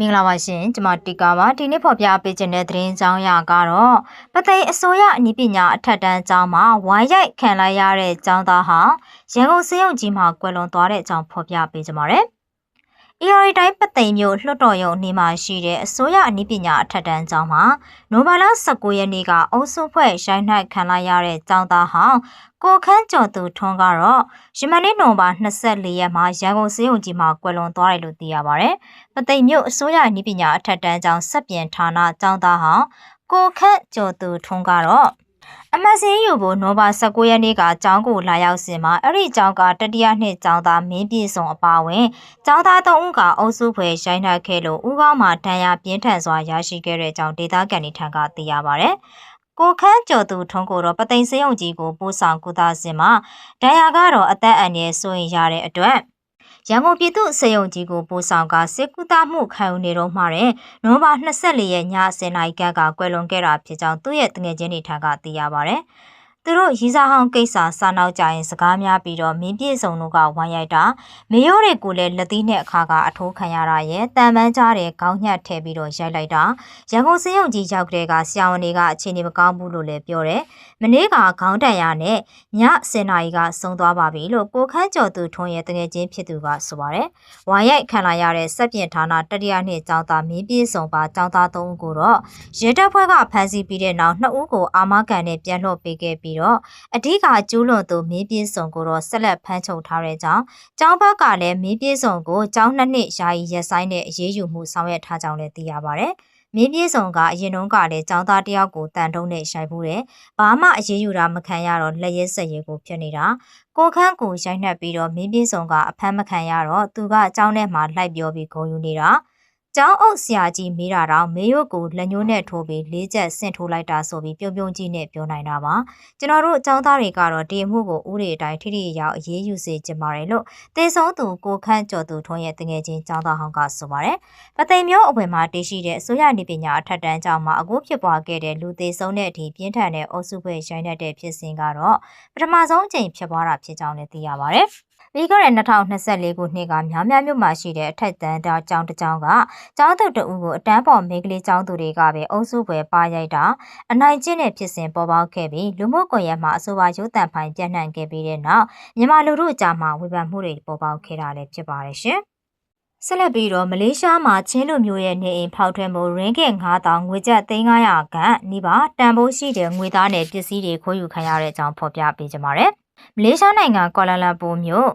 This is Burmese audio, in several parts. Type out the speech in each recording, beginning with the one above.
မင်္ဂလာပါရှင်ကျွန်မတီကာပါဒီနေ့ဖော်ပြပေးခြင်းတဲ့သတင်းကြောင်းရာကတော့ပသိမ်အစိုးရအနည်းပညာအထက်တန်းကျောင်းမှာဝိုင်းရိုက်ခံလိုက်ရတဲ့ကျောင်းသားဟာရန်ကုန်စေယုံကြီးမှာကွယ်လွန်သွားတဲ့အကြောင်းဖော်ပြပေးကြပါမ ယ်။ ERA တိုင်းပသိမ်မြို့လွှတ်တော်ရုံနေမှာရှိတဲ့အစိုးရအနည်းပညာအထက်တန်းကျောင်းမှာနိုဘာလ19ရက်နေ့ကအုပ်စုဖွဲ့ရိုင်းနှိုက်ခံလိုက်ရတဲ့ကျောင်းသားဟာကိုခန်းကျော်သူထွန်းကတော့ရမန်နေ့နိုဘာ24ရက်မှာရန်ကုန်စေယုံကြီးမှာကွယ်လွန်သွားတယ်လို့သိရပါဗျ။ပသိမ်မြို့အစိုးရနည်းပညာအထက်တန်းကျောင်းစက်ပြင်ဌာနကျောင်းသားဟာကိုခန့်ကျော်သူထွန်းကတော့ အမတ်စင်းယူဖို့နိုဘာ19ရက်နေ့ကကျောင်းကိုလာရောက်စဉ်မှာအဲ့ဒီကျောင်းကတတိယနှစ်ကျောင်းသားမင်းပြည့်စုံအပါဝင်ကျောင်းသား၃ဦးကအုပ်စုဖွဲ့ရိုင်းနှက်ခဲ့လို့ဦးကောင်းမှာဒဏ်ရာပြင်းထန်စွာရရှိခဲ့တဲ့ကြောင်းဒေသခံတွေထံကသိရပါဗျ။ကိုခန်းကျော်သူထုံးကိုတော့ပသိမ်စေးုံကြီးကိုပို့ဆောင်ကုသစဉ်မှာဒဏ်ရာကတော့အသက်အန္တရာယ်ဆိုရင်ရတဲ့အတွက် ရန်ကုန်ပြည်သူ့စေယုံကြီးကိုပို့ဆောင်ကစစ်ကူတာမှုခံယူနေတော့မှတဲ့နိုဘာ24ရက်ည10:00နာရီကကွယ်လွန်ခဲ့တာဖြစ်ကြောင်းသူ့ရဲ့တငယ်ချင်းတွေထံကသိရပါဗျ။ သူတို့ရီစာဟောင်းကိစ္စစာနောက်ကြရင်စကားများပြီးတော့မင်းပြည့်စုံတို့ကဝိုင်းရိုက်တာမရိုးတွေကိုလည်းလက်သီးနဲ့အခါကအထိုးခံရတာရဲ့တန်ပန်းကြားတဲ့ခေါင်းညက်ထည့်ပြီးတော့ရိုက်လိုက်တာရန်ကုန်စင်းရုံကြီးရောက်တဲ့ကဆရာဝန်တွေကအခြေအနေမကောင်းဘူးလို့လည်းပြောတယ်မနေ့ကခေါင်းတန်ရနဲ့ည10နာရီကဆုံးသွားပါပြီလို့ကိုခန်းကျော်သူထွန်းရဲ့တငယ်ချင်းဖြစ်သူကဆိုပါတယ်ဝိုင်းရိုက်ခံလာရတဲ့စက်ပြင်ဌာနတတိယနှစ်ကျောင်းသားမင်းပြည့်စုံပါကျောင်းသား၃ဦးကိုတော့ရဲတပ်ဖွဲ့ကဖမ်းဆီးပြီးတဲ့နောက်နှစ်ဦးကိုအာမခံနဲ့ပြန်လွှတ်ပေးခဲ့ပြီးပြီးတော့အဓိကကျူးလွန်သူမင်းပြင်းစုံကိုတော့ဆက်လက်ဖမ်းချုပ်ထားတဲ့ကြောင်းကျောင်းဘက်ကလည်းမင်းပြင်းစုံကိုကျောင်းနှစ်နှစ်ယာယီရက်ဆိုင်နဲ့အရေးယူမှုဆောင်ရွက်ထားကြောင်းလည်းသိရပါဗျ။မင်းပြေဆောင်ကအရင်တုန်းကလည်းចောင်းသားတယောက်ကိုတန်တုံးနဲ့ရိုက်ဘူးတယ်။ဘာမှအရေးယူတာမခံရတော့လက်ရဲဆက်ရဲကိုဖြစ်နေတာ။ကိုခန့်ကိုရိုက်နှက်ပြီးတော့မင်းပြေဆောင်ကအဖမ်းမခံရတော့သူကចောင်းထဲမှာလိုက်ပြောပြီးဂုံယူနေတာ။ ကျောင်းအုပ်ဆရာကြီးမေးတာတော့မေရုပ်ကိုလက်ညှိုးနဲ့ထိုးပြီးလေးချက်ဆင့်ထိုးလိုက်တာဆိုပြီးပြုံပြုံကြီးနဲ့ပြောနိုင်တာပါကျွန်တော်တို့အကျောင်းသားတွေကတော့ဒီအမှုကိုဥတွေအတိုင်းထိထိရောက်အရေးယူစေချင်ပါတယ်လို့တေဆုံးသူကိုခန့်ကျော်သူထွန်းရဲ့တငယ်ချင်းကျောင်းသားဟောင်းကဆိုပါတယ်ပသိမ်မျိုးအဝင်မှာတည်ရှိတဲ့အစိုးရနေပညာအထက်တန်းကျောင်းမှာအခုဖြစ်ပွားခဲ့တဲ့လူသေးဆုံးတဲ့အထိပြင်းထန်တဲ့အုပ်စုဖွဲ့ရိုင်းတဲ့ဖြစ်စဉ်ကတော့ပထမဆုံးအကြိမ်ဖြစ်ပွားတာဖြစ်ကြောင်းလည်းသိရပါတယ် ပြီးခဲ့တဲ့2024ခုနှစ်ကမြောင်မြမြို့မှာရှိတဲ့အထက်တန်းတောင်ကျောင်းတစ်ကျောင်းကကျောင်းသူတဦးကိုအတန်းပေါ်မိန်းကလေးကျောင်းသူတွေကပဲအုပ်စုပွဲပါရိုက်တာအနိုင်ကျင့်တဲ့ဖြစ်စဉ်ပေါ်ပေါက်ခဲ့ပြီးလူမှုကွန်ရက်မှာအဆိုပါရုပ်သံဖိုင်ပြန့်နှံ့ခဲ့ပြီးတဲ့နောက်မြန်မာလူထုအကြားမှာဝေဖန်မှုတွေပေါ်ပေါက်ခဲ့တာလည်းဖြစ်ပါတယ်ရှင်။ဆက်လက်ပြီးတော့မလေးရှားမှာချင်းလူမျိုးရဲ့နေအိမ်ဖောက်ထွင်းမှုရင်းကဲ9000ငွေကျပ်3900ခန့်နီးပါတန်ဖိုးရှိတဲ့ငွေသားနဲ့ပစ္စည်းတွေခိုးယူခံရတဲ့အကြောင်းဖော်ပြပေးကြပါမယ်။မလေးရှားနိုင်ငံကွာလာလမ်ပူမြို့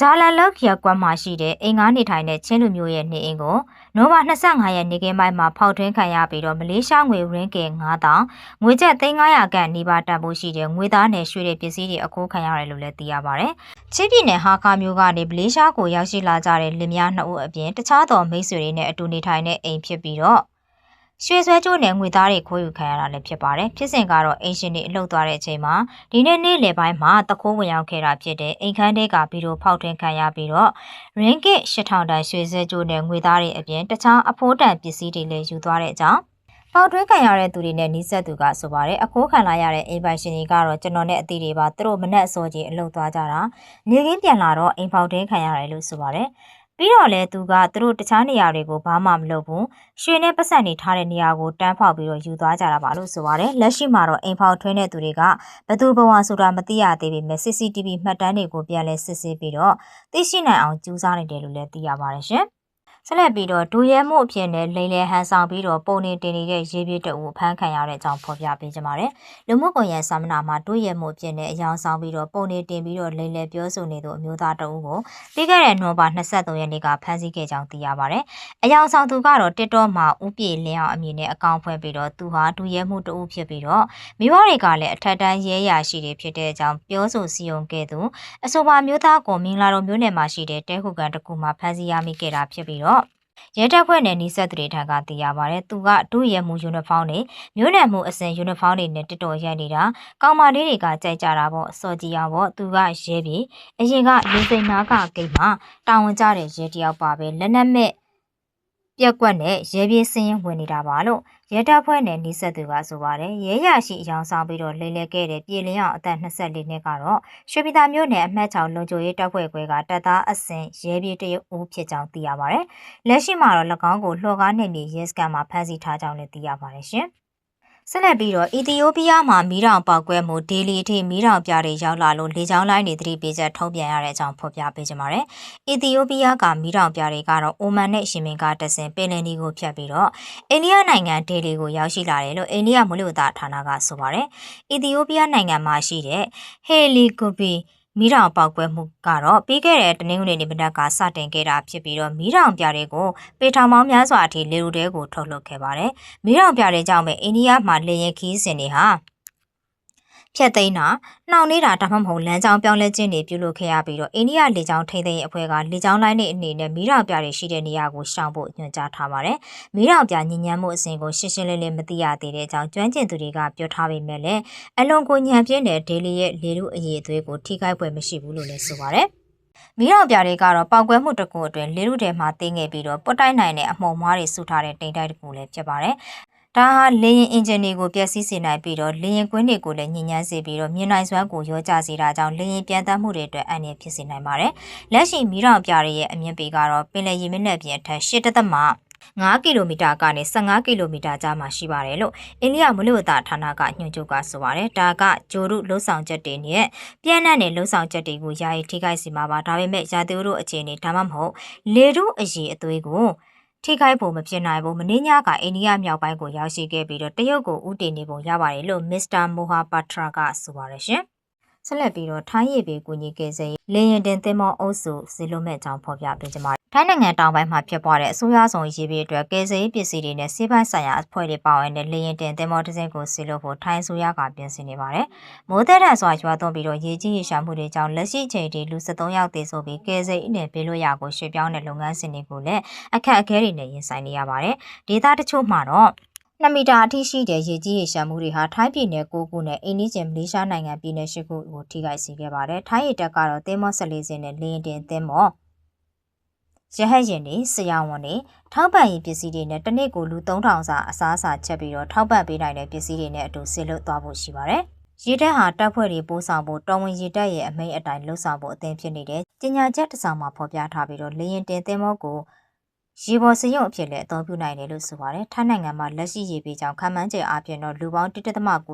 ဂျာလန်လောက်ရက်ကွက်မှာရှိတဲ့အိမ်ငါးနေထိုင်တဲ့ချင်းလူမျိုးရဲ့နေအိမ်ကိုနိုဘာ25ရက်နေ့ကင်းပိုင်းမှာဖောက်ထွင်းခံရပြီးတော့မလေးရှားငွေရင်းကင်9000ငွေကျပ်3900ခန့်နီးပါးတန်ဖိုးရှိတဲ့ငွေသားနဲ့ရွှေတဲ့ပစ္စည်းတွေအခိုးခံရတယ်လို့လည်းသိရပါဗျ။ချင်းပြည်နယ်ဟာကာမျိုးကနေမလေးရှားကိုရောက်ရှိလာကြတဲ့လင်မယားနှစ်ဦးအပြင်တခြားသောမိတ်ဆွေတွေနဲ့အတူနေထိုင်တဲ့အိမ်ဖြစ်ပြီးတော့ ရွှေဆွဲကြိုးနဲ့ငွေသားတွေခိုးယူခံရတာလည်းဖြစ်ပါတယ်။ဖြစ်စဉ်ကတော့အင်ရှင်တွေအလှုပ်သွားတဲ့အချိန်မှာဒီနေ့နေ့လယ်ပိုင်းမှာတခိုးဝင်ရောက်ခဲ့တာဖြစ်တဲ့အိမ်ခန်းထဲကဗီဒီယိုဖောက်ထွင်းခံရပြီးတော့ ringgit 8000တန်ရွှေဆွဲကြိုးနဲ့ငွေသားတွေအပြင်တခြားအဖိုးတန်ပစ္စည်းတွေလည်းယူသွားတဲ့အကြောင်းပေါက်တွင်းခံရတဲ့သူတွေနဲ့နှိစက်သူကဆိုပါတယ်အခိုးခံလာရတဲ့အိမ်ပိုင်ရှင်တွေကတော့ကျွန်တော်နဲ့အတီတွေပါသူတို့မနဲ့အစောကြီးအလုပ်သွားကြတာနေကင်းပြန်လာတော့အိမ်ပေါက်တွင်းခံရတယ်လို့ဆိုပါတယ် ပြီးတော့လဲသူကသူတို့တခြားနေရာတွေကိုဘာမှမလုပ်ဘူးရွှေနဲ့ပတ်စံနေထားတဲ့နေရာကိုတန်းဖောက်ပြီးတော့ယူသွားကြတာပါလို့ဆိုပါတယ်လက်ရှိမှာတော့အိမ်ဖောက်ထွင်းတဲ့သူတွေကဘသူဘဝဆိုတာမသိရသေးပေမဲ့ CCTV မှတ်တမ်းတွေကိုပြန်လဲစစ်ဆေးပြီးတော့သိရှိနိုင်အောင်ကြိုးစားနေတယ်လို့လည်းသိရပါတယ်ရှင် ဆက်လက်ပြီးတော့ဒူရဲမှုအဖြစ်နဲ့လိန်လေဟန်ဆောင်ပြီးတော့ပုံနေတင်နေတဲ့ရေးပြတအူဖမ်းခံရတဲ့အကြောင်းဖော်ပြပေးကြပါမယ်။လူမှုကွန်ရက်စာမျက်နှာမှာဒူရဲမှုအဖြစ်နဲ့အယောင်ဆောင်ပြီးတော့ပုံနေတင်ပြီးတော့လိန်လေပြောဆိုနေသူအမျိုးသားတအူကိုပြီးခဲ့တဲ့နိုဘာ23ရက်နေ့ကဖမ်းဆီးခဲ့ကြောင်းသိရပါတယ်။အယောင်ဆောင်သူကတော့တစ်တော့မှာဥပြေလင်းအောင်အမည်နဲ့အကောင့်ဖွဲ့ပြီးတော့သူဟာဒူရဲမှုတအူဖြစ်ပြီးတော့မိဘတွေကလည်းအထက်တန်းရဲရာရှိတွေဖြစ်တဲ့အကြောင်းပြောဆိုစီရင်ခဲ့သူအဆိုပါမျိုးသားကိုမင်္ဂလာတော်မျိုးနယ်မှာရှိတဲ့တဲခုကန်တစ်ခုမှာဖမ်းဆီးရမိခဲ့တာဖြစ်ပြီးတော့ ရဲတပ်ဖွဲ့နဲ့နှိဆက်သူတွေထံကသိရပါတယ်။သူကဒုရဲမှုယူနီဖောင်းနဲ့မျိုးနံမှုအစင်ယူနီဖောင်းတွေနဲ့တစ်တော်ရိုက်နေတာကောင်မလေးတွေကကြိုက်ကြတာပေါ့စော်ကြည်အောင်ပေါ့သူကရဲပြီးအရင်ကလူစိန်နာကဂိတ်မှာတာဝန်ကျတဲ့ရဲတယောက်ပါပဲလက်နက်မဲ့ ပြက်ကွက်နဲ့ရဲပြေးစင်းရင်ဝင်နေတာပါလို့ရဲတပ်ဖွဲ့နဲ့နှိဆက်သူကဆိုပါတယ်ရဲရရှိအယောင်ဆောင်ပြီးတော့လိမ့်လဲခဲ့တဲ့ပြည်လင်းအောင်အသက်24နှစ်ကတော့ရွှေပြည်သာမြို့နယ်အမှတ်6လုံခြုံရေးတပ်ဖွဲ့ခွဲကတပ်သားအဆင့်ရဲပြေးတရုတ်ဦးဖြစ်ကြောင်းသိရပါတယ်လက်ရှိမှာတော့၎င်းကိုလှော်ကားနေမြေရဲစခန်းမှာဖမ်းဆီးထားကြောင်းလည်းသိရပါတယ်ရှင် ဆက်လက်ပြီးတော့အီသီယိုးပီးယားမှာမီးတောင်ပောက်ကွဲမှုဒေလီအထိမီးတောင်ပြားတွေရောက်လာလို့လေကြောင်းလိုင်းတွေသတိပေးချက်ထုတ်ပြန်ရတဲ့အကြောင်းဖော်ပြပေးကြပါမယ်။အီသီယိုးပီးယားကမီးတောင်ပြားတွေကတော့အိုမန်နဲ့ရှင်မင်ကတဆင်ပင်လယ်နီကိုဖြတ်ပြီးတော့အိန္ဒိယနိုင်ငံဒေလီကိုရောက်ရှိလာတယ်လို့အိန္ဒိယမူလဝတ္တဌာနကဆိုပါတယ်။အီသီယိုးပီးယားနိုင်ငံမှာရှိတဲ့ဟေလီကိုပီ မီးတောင်ပေါက်ကွဲမှုကတော့ပြီးခဲ့တဲ့တနင်္ဂနွေနေ့မနက်ကစတင်ခဲ့တာဖြစ်ပြီးတော့မီးတောင်ပြားတွေကိုပေထောင်ပေါင်းများစွာအထိလေလူတဲကိုထုတ်လွှတ်ခဲ့ပါတယ်။မီးတောင်ပြားတွေကြောင့်ပဲအိန္ဒိယမှာလေရင်ခီးစင်တွေဟာ ဖြတ်သိမ်းတာနှောင့်နှေးတာဒါမှမဟုတ်လမ်းကြောင်းပြောင်းလဲခြင်းတွေပြုလုပ်ခဲ့ရပြီးတော့အိန္ဒိယလေကြောင်းထိန်းသိမ်းရေးအဖွဲ့ကလေကြောင်းလိုင်းတွေအနေနဲ့မီးတောင်ပြားတွေရှိတဲ့နေရာကိုရှောင်ဖို့ညွှန်ကြားထားပါတယ်။မီးတောင်ပြားညဉ့်ညမ်းမှုအစဉ်ကိုရှင်းရှင်းလင်းလင်းမသိရသေးတဲ့အကြောင်းကျွမ်းကျင်သူတွေကပြောထားပေမဲ့လည်းအလွန်ကိုညံပြင်းတဲ့ဒေလီရဲ့လေလူအရေးအသွေးကိုထိခိုက်ပွဲမရှိဘူးလို့လည်းဆိုပါတယ်။မီးတော်ပြားတွေကတော့ပောက်ကွဲမှုတစ်ခုအတွင်းလေလူထဲမှာတင်းငယ်ပြီးတော့ပွတ်တိုက်နိုင်တဲ့အမှုံမွားတွေစုထားတဲ့တိမ်တိုက်တစ်ခုလည်းဖြစ်ပါတယ်။ ဒါဟာလေရင်အင်ဂျင်တွေကိုပျက်စီးစေနိုင်ပြီးတော့လေရင်ကွင်းတွေကိုလည်းညှဉ်းညမ်းစေပြီးတော့မြင်နိုင်စွမ်းကိုရောကြစေတာကြောင့်လေရင်ပြန်တတ်မှုတွေအတွက်အန္တရာယ်ဖြစ်စေနိုင်ပါတယ်။လက်ရှိမီးတောင်ပြားရဲ့အမြင့်ပေကတော့ပင်လယ်ရေမျက်နှာပြင်အထက်၈တသမ9ကီလိုမီတာကနေ15ကီလိုမီတာကြားမှာရှိပါတယ်လို့အိန္ဒိယမလို့တာဌာနကညွှန်ချုပ်ကဆိုပါတယ်ဒါကဂျိုရုလှုပ်ဆောင်ချက်တွေနဲ့ပြန့်နှံ့တဲ့လှုပ်ဆောင်ချက်တွေကိုယာယီထိခိုက်စေမှာပါဒါပေမဲ့ရာသီဥတုအခြေအနေဒါမှမဟုတ်လေထုအရေးအသွေးကို ထိခိုက်ဖို့မဖြစ်နိုင်ဘူးမင်းညကအိန္ဒိယမြောက်ပိုင်းကိုရောက်ရှိခဲ့ပြီးတော့တရုတ်ကိုဥတည်နေပုံရပါတယ်လို့မစ္စတာမိုဟာပါထရာကဆိုပါတယ်ရှင်ဆက်လက်ပြီးတော့ထိုင်းရည်ပေကူညီကေစေလေရင်တင်သင်းမောအုပ်စုဇီလိုမဲ့ကြောင့်ဖော်ပြပေးကြပါ ထိုင်းနိုင်ငံတောင်ပိုင်းမှာဖြစ်ပွားတဲ့အဆိုးရွားဆုံးရေးပြီးအတွက်ကယ်ဆယ်ရေးပစ္စည်းတွေနဲ့စေးပိုင်းဆိုင်ရာအဖွဲ့တွေပါဝင်တဲ့လေရင်တင်သင်းမောတစ်စင်းကိုဆီလို့ဖို့ထိုင်းဆိုရကပြင်ဆင်နေပါတယ်။မိုးတဲ့ထန်စွာရွာသွန်းပြီးတော့ရေကြီးရေရှာမှုတွေကြောင့်လက်ရှိချိန်ထိလူ73ယောက်သေဆုံးပြီးကယ်ဆယ်ရေးနဲ့ပေးလို့ရကိုရွှေ့ပြောင်းတဲ့လုပ်ငန်းစဉ်တွေကိုလည်းအခက်အခဲတွေနဲ့ရင်ဆိုင်နေရပါတယ်။ဒေသတချို့မှာတော့2မီတာအထိရှိတဲ့ရေကြီးရေရှာမှုတွေဟာထိုင်းပြည်နယ်9ခုနဲ့အိန္ဒိယမလေးရှားနိုင်ငံပြည်နယ်10ခုကိုထိခိုက်စေခဲ့ပါတယ်။ထိုင်းရေတပ်ကတော့သင်းမော14စင်းနဲ့လေရင်တင်သင်းမော ရဟတ်ရင်တွေဆရာဝန်တွေထောက်ပံ့ရေးပစ္စည်းတွေနဲ့တစ်နေ့ကိုလူ3000စာအစားအစာချက်ပြီးတော့ထောက်ပံ့ပေးနိုင်တဲ့ပစ္စည်းတွေနဲ့အတူဆစ်လွတ်သွားဖို့ရှိပါတယ်။ရေတပ်ဟာတပ်ဖွဲ့တွေပို့ဆောင်ဖို့တော်ဝင်ရေတပ်ရဲ့အမိန့်အတိုင်းလှုပ်ဆောင်ဖို့အသင့်ဖြစ်နေတဲ့။ကျညာချက်တစ်စောင်မှာဖော်ပြထားပြီးတော့လေရင်တင်သင်းမောကိုရေပေါ်စရုံအဖြစ်လည်းအသုံးပြုနိုင်တယ်လို့ဆိုပါတယ်။ထိုင်းနိုင်ငံမှာလက်ရှိရေပေးကြောင့်ခံမှန်းချက်အပြင်တော့လူပေါင်း1.9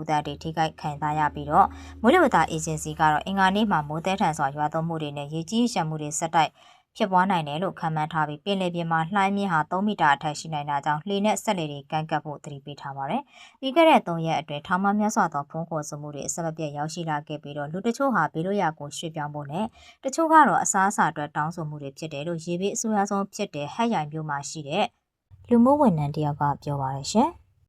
သန်းတိထိခိုက်ခံစားရပြီးတော့မိုးလေဝသအေဂျင်စီကတော့အင်္ဂါနေ့မှာမိုးသည်ထန်စွာရွာသွန်းမှုတွေနဲ့ရေကြီးရှမ်းမှုတွေဆက်တိုက် ဖြစ်ပွားနိုင်တယ်လို့ခန့်မှန်းထားပြီးပင်လယ်ပြင်မှာလှိုင်းမြင့်ဟာ3မီတာအထက်ရှိနိုင်တာကြောင့်လှေနဲ့ဆက်လေတွေကန့်ကပ်ဖို့သတိပေးထားပါတယ်။ပြီးခဲ့တဲ့3ရက်အတွင်းထောင်မမြတ်စွာသောဖုံးခေါ်စမှုတွေအဆက်မပြတ်ရောက်ရှိလာခဲ့ပြီးတော့လူတချို့ဟာဘေးလွတ်ရာကိုရွှေ့ပြောင်းဖို့နဲ့တချို့ကတော့အစားအစာအတွက်တောင်းဆိုမှုတွေဖြစ်တယ်လို့ရေဘေးအစိုးရဆုံးဖြစ်တဲ့ဟက်ရိုင်မြို့မှာရှိတဲ့လူမှုဝန်ထမ်းတယောက်ကပြောပါတယ်ရှင်။